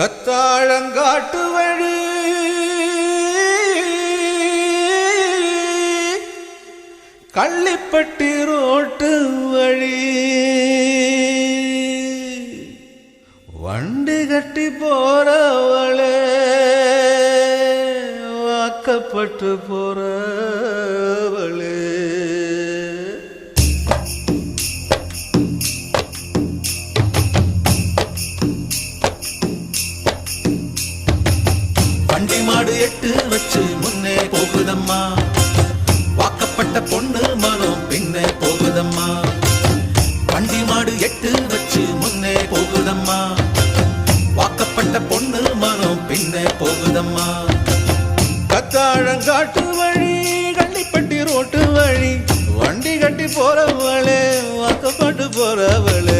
கத்தாழங்காட்டு வழி கள்ளிப்பட்டி ரோட்டு வழி. வண்டி கட்டி போறவளே வாக்கப்பட்டு போறவளே. வண்டி மாடு எட்டு வச்சு முன்னே போகுதம்மா. வாக்கப்பட்ட பொண்ணு மனம் பின்னே போகுதம்மா. வண்டி மாடு எட்டு வச்சு முன்னே போகுதம்மா. வாக்கப்பட்ட பொண்ணு மனம் பின்னே போகுதம்மா. கத்தாழங்காட்டு வழி கண்டிப்பட்டி ரோட்டு வழி வண்டி கட்டி போறவளே வாக்கப்பட்டு போறவளே.